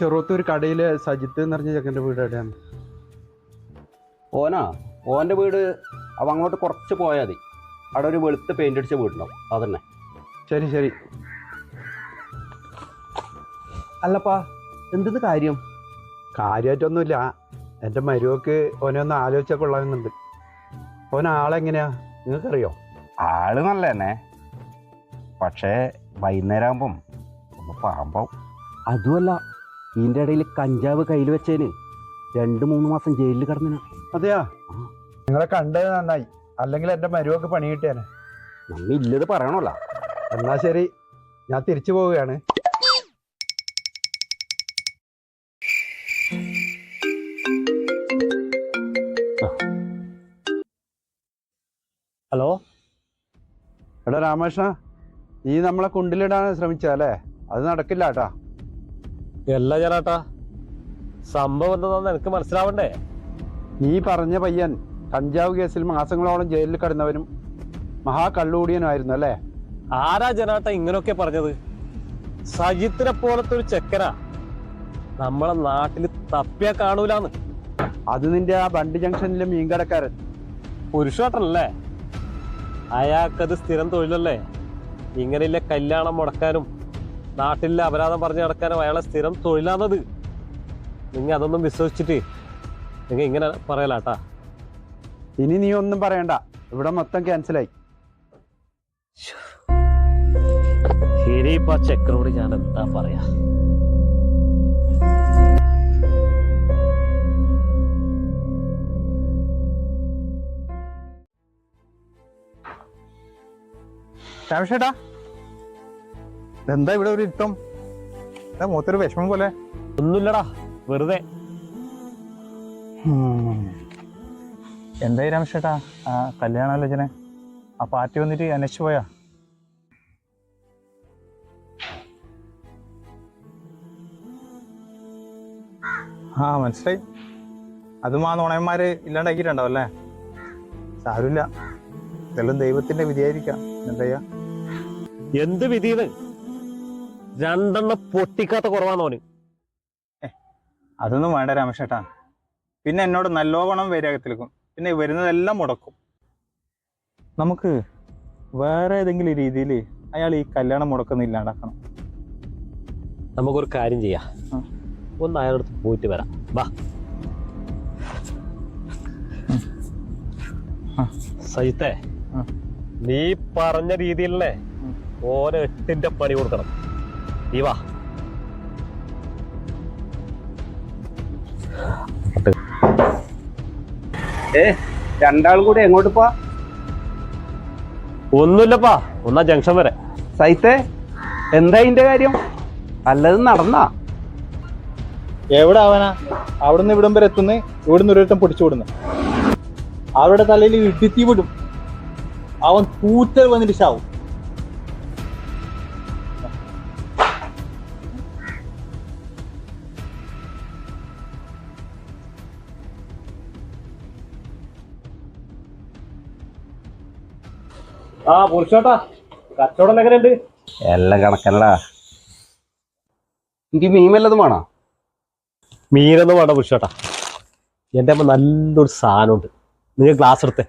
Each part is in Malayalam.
ചെറുത്തൂർ കടയിൽ സജിത്ത് എന്ന് പറഞ്ഞ ചെക്കന്റെ വീട് എവിടെയാണ്? ഓനാ ഓന്റെ വീട് അവ അങ്ങോട്ട് കുറച്ച് പോയാൽ മതി. അവിടെ ഒരു വെളുത്ത് പെയിന്റ് അടിച്ച വീടുണ്ടാവും. അതന്നെ ശരി ശരി. അല്ലപ്പാ എന്തെന്ന് കാര്യം? കാര്യമായിട്ടൊന്നുമില്ല എന്റെ മരുവക്ക് ഓനെ ഒന്ന് ആലോചിച്ചാൽ കൊള്ളാമെന്നുണ്ട്. ഓൻ ആളെങ്ങനെയാ? നിങ്ങൾക്കറിയോ? ആൾ നല്ല തന്നെ. പക്ഷേ വൈകുന്നേരം ആകുമ്പം ഒന്ന് പാമ്പാവും. അതുമല്ല ഇതിന്റെ ഇടയിൽ കഞ്ചാവ് കയ്യിൽ വെച്ചേന്. രണ്ട് മൂന്ന് മാസം ജയിലിൽ കിടന്നിന്. അതെയാ? നിങ്ങളെ കണ്ടത് നന്നായി. അല്ലെങ്കിൽ എന്റെ മരുവൊക്കെ പണി കിട്ടിയാനെ. നമ്മ ഇല്ലത് പറയണല്ല. എന്നാ ശരി. ഞാൻ തിരിച്ചു പോവുകയാണ്. ഹലോ? എടാ രാമകൃഷ്ണ നീ നമ്മളെ കുണ്ടിലിടാൻ ശ്രമിച്ചല്ലേ അത് നടക്കില്ല കേട്ടാ. എല്ലാ ചേട്ടാ സംഭവം എന്താണെന്ന് എനിക്ക് മനസ്സിലാവണ്ടേ? നീ പറഞ്ഞ പയ്യൻ കഞ്ചാവ് കേസിൽ മാസങ്ങളോളം ജയിലിൽ കിടന്നവനും ആയിരുന്നു അല്ലേ? ആരാ ജനാട്ട ഇങ്ങനൊക്കെ പറഞ്ഞത്? സജിത്തിനെ പോലത്തെ ഒരു ചെക്കനാ. നമ്മളെ നാട്ടിൽ തപ്പിയ കാണൂലാന്ന്. അത് നിന്റെ ആ ബണ്ട് ജംഗ്ഷനിലെ മീൻകടക്കാരൻ. പുരുഷോട്ടനല്ലേ അയാൾക്കത് സ്ഥിരം തൊഴിലല്ലേ? ഇങ്ങനെയല്ലേ കല്യാണം മുടക്കാനും നാട്ടിലെ അപരാധം പറഞ്ഞു നടക്കാനും അയാളെ സ്ഥിരം തൊഴിലാണത്. നിങ്ങൾ അതൊന്നും വിശ്വസിച്ചിട്ട് നിങ്ങൾ ഇങ്ങനെ പറയലാട്ടാ ഇനി നീ ഒന്നും പറയണ്ട. ഇവിടെ മൊത്തം ക്യാൻസലായി ഇനിയിപ്പോ ചെക്കനോട് ഞാൻ എന്താ പറയാ? രാമേഷേട്ടാ. എന്താ ഇവിടെ ഒരു ഇട്ടം എന്താ മൂത്തൊരു വിഷമം പോലെ. ഒന്നുമില്ലടാ വെറുതെ. എന്തായി രാമേഷേട്ടാ? ആ കല്യാണാലോചന ആ പാർട്ടി വന്നിട്ട് അന്വേഷിച്ചു പോയാ? ആ മനസ്സിലായി. അതും ആ നുണയന്മാര് ഇല്ലാണ്ടാക്കിയിട്ടുണ്ടാവും അല്ലേ? സാരമില്ല. ഇതെല്ലാം ദൈവത്തിന്റെ വിധിയായിരിക്കാം. എന്താ എന്ത് വിധിയത് രണ്ടെണ്ണം പൊട്ടിക്കാത്ത കുറവാന്നോന് അതൊന്നും വേണ്ട രാമേഷേട്ടാ പിന്നെ എന്നോട് നല്ലോണം വൈരാഗത്തിലേക്കും പിന്നെ വരുന്നതെല്ലാം മുടക്കും. നമുക്ക് വേറെ ഏതെങ്കിലും രീതിയിൽ അയാൾ ഈ കല്യാണം മുടക്കുന്ന ഇല്ലാണ്ടാക്കണം നമുക്കൊരു കാര്യം ചെയ്യാം. ഒന്ന് അയാളടുത്ത് അടുത്ത് പോയിട്ട് വരാം. വാ. സജിത്തെ നീ പറഞ്ഞ രീതിയിലല്ലേ ഓരോ എട്ടിന്റെ പണി കൊടുക്കണം. നീ വാ. രണ്ടാളും കൂടി എങ്ങോട്ട് പോ ഒന്നുമില്ലപ്പാ ഒന്നാ ജംഗ്ഷൻ വരെ. സൈത്തെ എന്താ ഇതിന്റെ കാര്യം? അല്ലത് നടന്നാ. എവിടെ ആവാനാ അവിടുന്ന് ഇവിടം വരെ എത്തുന്ന ഇവിടുന്ന് ഒരിടത്തും പൊടിച്ചു വിടുന്നു. അവരുടെ തലയിൽ ഇടുത്തി വിടും. അവൻ കൂറ്റൽ വന്നിട്ട് ചാവും. ആ പുരുഷോട്ടാ. കച്ചവടം എങ്ങനെയുണ്ട്? എല്ലാം കണക്കല്ലടാ എനിക്ക് മീൻ വല്ലതും വേണോ? മീനൊന്നും വേണ്ട പുരുഷോട്ടാ. എന്റെ അമ്മ നല്ലൊരു സാധനമുണ്ട്. നിങ്ങൾ ഗ്ലാസ് എടുത്തേ.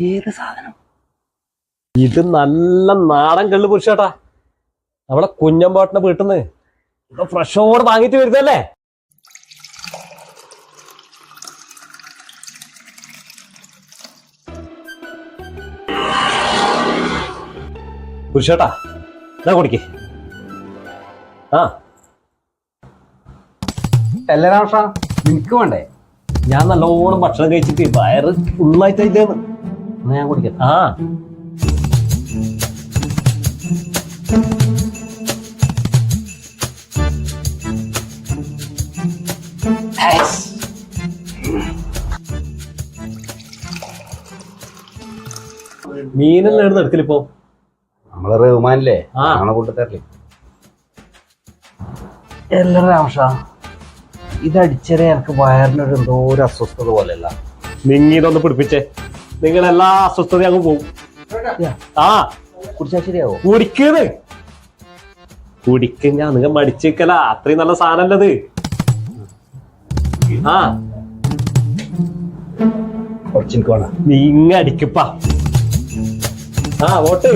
ഏത് സാധനം? ഇത് നല്ല നാടൻ കള്ള് പുരുഷേട്ടാ. നമ്മളെ കുഞ്ഞമ്പാട്ടിനെ വീട്ടിന്ന്. ഇത് ഫ്രഷോട് വാങ്ങിട്ട് വരുന്നല്ലേ പുരുഷേട്ടാ എന്നാ കുടിക്കേ. ആ. അല്ല നിനക്ക് വേണ്ടേ? ഞാൻ നല്ലോണം ഭക്ഷണം കഴിച്ചിട്ട് വയറ് ഫുള്ളായിട്ടായില്ലേന്ന് എന്നാ ഞാൻ കുടിക്കാം. ആ. മീനെല്ലാം എടുത്ത് എടുക്കലിപ്പോ? നമ്മളെ റഹ്മാനില്ലേ? ആ. നമ്മളെ കൂട്ടത്തരല്ലേ എല്ലാ രാമഷ ഇതടിച്ചേരെ എനിക്ക് വയറിനൊരു എന്തോ ഒരു അസ്വസ്ഥത പോലെയല്ല. നിങ്ങ ഇതൊന്ന് പിടിപ്പിച്ചേ. നിങ്ങൾ എല്ലാ അസ്വസ്ഥതയും അങ്ങ് പോകും ആ. കുടിച്ചാൽ ശരിയാവോ? കുടിക്കുന്നത് ഞാൻ നിങ്ങൾ മടിച്ചേക്കല. അത്രയും നല്ല സാധനല്ലത്. ആ. കുറച്ചെനിക്ക് വേണം. നീ ഇങ്ങ അടിക്കപ്പാ ആ വോട്ട്.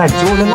അടിച്ചു പോകുന്ന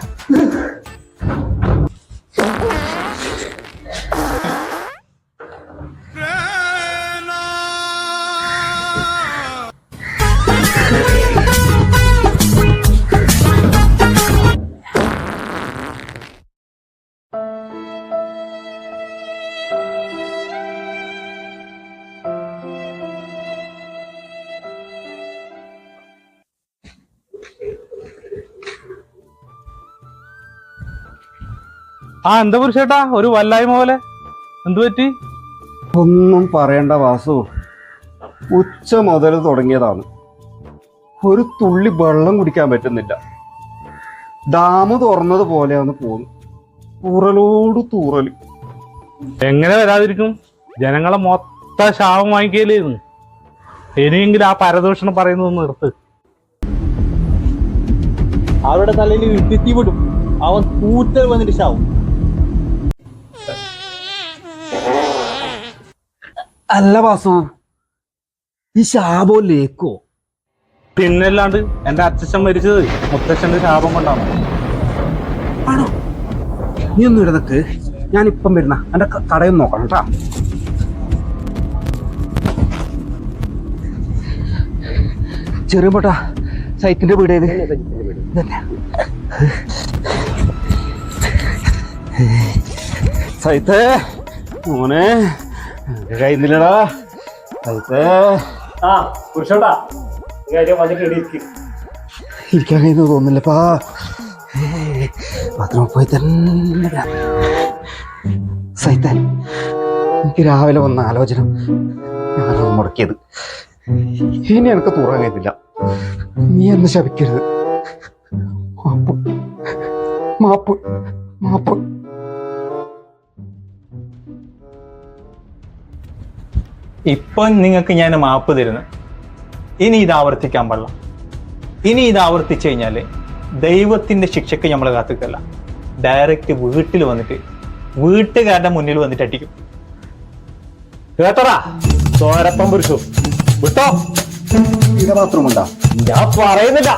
ആ എന്താ പുരുഷേട്ടാ? ഒരു വല്ലായ്മ പോലെ. എന്തു പറ്റി? ഒന്നും പറയണ്ട വാസു. ഉച്ച മുതൽ തുടങ്ങിയതാണ്. ഒരു തുള്ളി വെള്ളം കുടിക്കാൻ പറ്റുന്നില്ല. ഡാം തുറന്നത് പോലെയാണ് പോകുന്നു തൂറലോട് തൂറൽ എങ്ങനെ വരാതിരിക്കും? ജനങ്ങളെ മൊത്ത ശാപം വാങ്ങിക്കലായിരുന്നു ഇനിയെങ്കിലും ആ പരദൂഷണം പറയുന്നത് നിർത്ത്. അവരുടെ തലയിൽ ഇട്ടിത്തി വിടും. അവൻ കൂറ്റൽ വന്നിട്ട് ചാവും. അല്ല വാസു. ഈ ശാപോ ലേക്കോ പിന്നല്ലാണ്ട് എന്റെ അച്ഛൻ മരിച്ചത് മുത്തച്ഛന്റെ ശാപം കൊണ്ടാണ്. ആണോ? നീ ഒന്നും ഇടതൊക്കെ ഞാൻ ഇപ്പം വരുന്ന. എന്റെ കടയൊന്നും നോക്കണം കേട്ടാ. ചെറുപട്ടാ സൈറ്റിന്റെ വീട് ഏത്. സൈത്തേ മോനെ. കഴിയുന്നില്ലടാ സൈത്തേ ആ പുരുഷോട്ടാ. കാര്യം വന്നിട്ട് ഇടിയിരിക്കും ഇരിക്കാൻ കഴിയുന്നു തോന്നില്ലപ്പാ ബാത്റൂമിൽ പോയി തന്നെ. സൈത്താൻ എനിക്ക് രാവിലെ വന്ന ആലോചന ഞാനത് മുടക്കിയത്. ഇനി എനിക്ക് തുറ കഴിയുന്നില്ല. നീ എന്നെ ശപിക്കരുത്. മാപ്പ്. മാപ്പ്. മാപ്പ്. ഇപ്പം നിങ്ങൾക്ക് ഞാൻ മാപ്പ് തരുന്നു. ഇനി ഇത് ആവർത്തിക്കാൻ പാടില്ല. ഇനി ഇത് ആവർത്തിച്ചു കഴിഞ്ഞാൽ ദൈവത്തിന്റെ ശിക്ഷയ്ക്ക് നമ്മൾ കാത്തിക്കല്ല ഡയറക്റ്റ് വീട്ടിൽ വന്നിട്ട് വീട്ടുകാരുടെ മുന്നിൽ വന്നിട്ട് അടിക്കും. കേട്ടോടാ? തോരപ്പം പുരുഷു. വിട്ടോ? ഇത് മാത്രമുണ്ടോ ഞാൻ പറയുന്നില്ല.